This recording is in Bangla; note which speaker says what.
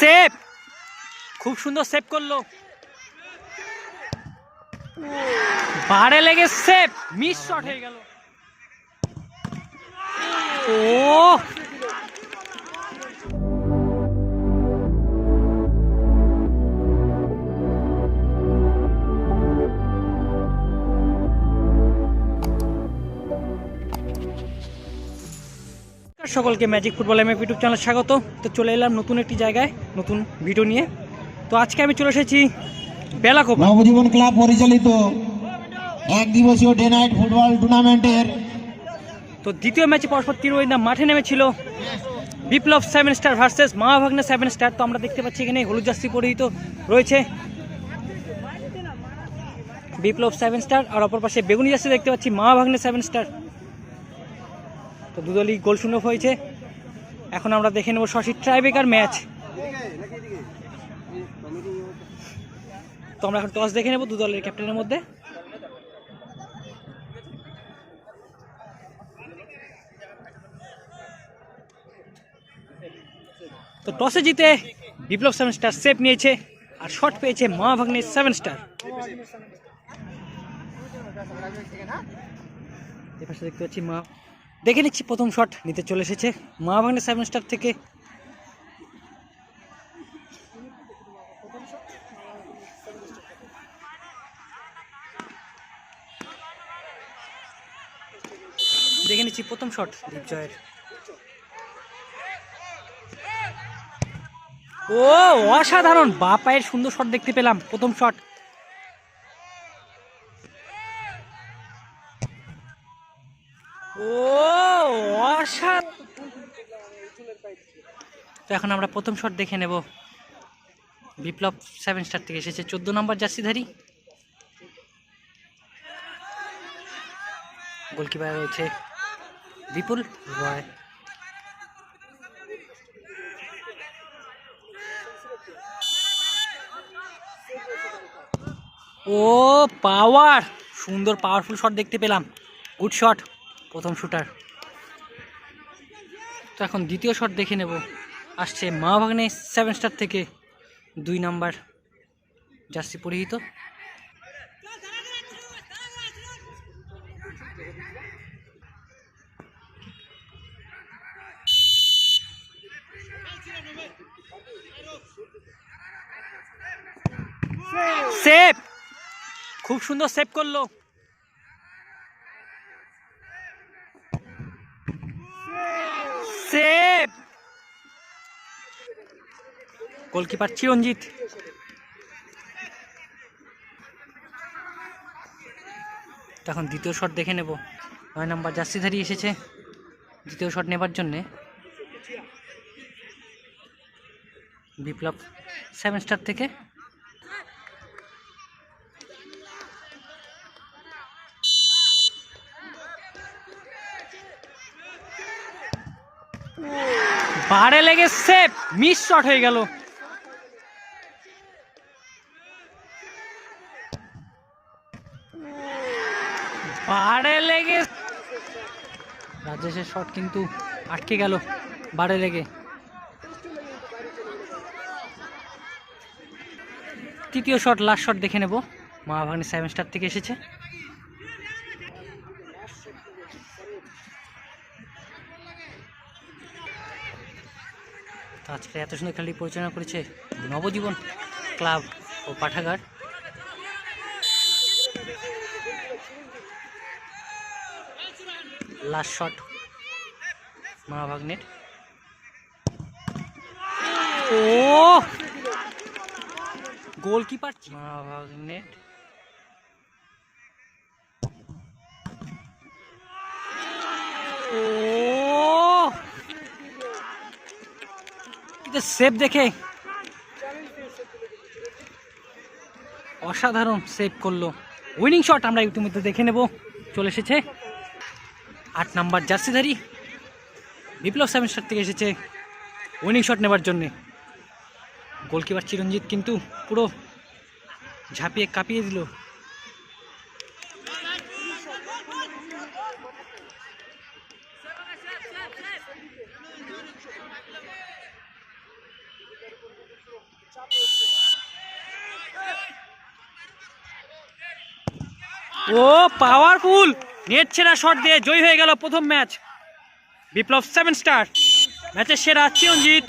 Speaker 1: সেভ খুব সুন্দর সেভ করল। বারে লেগে সেভ মিস শট হয়ে গেল। ও সকলকে magic football M YouTube channel স্বাগত। তো চলে এলাম নতুন একটি জায়গায় নতুন ভিডিও নিয়ে। তো আজকে আমি চলে এসেছি বেলাকোপা
Speaker 2: নবজীবন ক্লাব পরিচালিত এক দিবসীয় ডে নাইট ফুটবল টুর্নামেন্টের
Speaker 1: তো দ্বিতীয় ম্যাচে পরস্পর তিরুইন্দা মাঠে নেমেছিল। Biplob seven star versus Mahabhagne seven star তো আমরা দেখতে পাচ্ছি এখানে হলুদ জাস্তি পরিহিত রয়েছে। বিপ্লব সেভেন স্টার আর অপর পাশে বেগুনি জাস্তি দেখতে পাচ্ছি মহাভাগ্নে সেভেন স্টার তো দুদলই গোল শূন্য হয়েছে। এখন আমরা দেখে নেব শশী ট্রাইবেকার ম্যাচ তো আমরা এখন টস দেখে নেব দু দলের ক্যাপ্টেনের মধ্যে। তো টসে জিতে বিপ্লব সেভেন স্টার সেভ নিয়েছে আর শট পেয়েছে মহাভাগ্নের সেভেন স্টার এপাশে দেখতে পাচ্ছি মা দেখে নিচ্ছি, প্রথম শট নিতে চলে এসেছে মহাভাগ্নের সেভেন স্টার থেকে। দেখে নিচ্ছি, প্রথম শট দীপজয়ের ও, অসাধারণ! বা পায়ের সুন্দর শট দেখতে পেলাম, প্রথম শট ও তো এখন আমরা প্রথম শট দেখে নেব। বিপ্লব সেভেন স্টার থেকে এসেছে। চোদ্দ নম্বর জার্সিধারী গোলকিপার রয়েছে বিপুল রয়। ও পাওয়ার সুন্দর পাওয়ারফুল শট দেখতে পেলাম। গুড শট প্রথম শুটার তো এখন দ্বিতীয় শট দেখে নেব। আসছে মা ভাগ্নে সেভেন স্টার থেকে দুই নাম্বার জার্সি পরিহিত। সেভ খুব সুন্দর সেভ করল সেভ গোলকিপার চিরঞ্জিত এখন দ্বিতীয় শট দেখে নেব। নয় নাম্বার জার্সিধারী এসেছে। দ্বিতীয় শট নেবার জন্যে বিপ্লব সেভেন স্টার থেকে বারে লেগে সেফ মিস শট হয়ে গেল। বারে লেগে রাজেশের শট কিন্তু আটকে গেল বারে লেগে। তৃতীয় শট লাস্ট শট দেখে নেব। মহাভাগ্নি সেভেন স্টার থেকে এসেছে। আজকে এত সুন্দর খেলাটি পরিচালনা করেছে নবজীবন ক্লাব ও পাঠাগার। লাস্ট শট মহাভাগ্নের। ও গোলকিপার মহাভাগ্নের। ও! সেভ দেখে। অসাধারণ সেভ করল। উইনিং শট আমরা ইতিমধ্যে দেখে নেব। চলে এসেছে। আট নাম্বার জার্সিধারী। বিপ্লব সেভেন স্টার থেকে এসেছে উইনিং শট নেবার জন্যে। গোলকিপার চিরঞ্জিত কিন্তু পুরো ঝাঁপিয়ে কাঁপিয়ে দিল। ও পাওয়ারফুল নেট সেরা শট দিয়ে জয়ী হয়ে গেল প্রথম ম্যাচ বিপ্লব সেভেন স্টার ম্যাচের সেরা চিরঞ্জিত।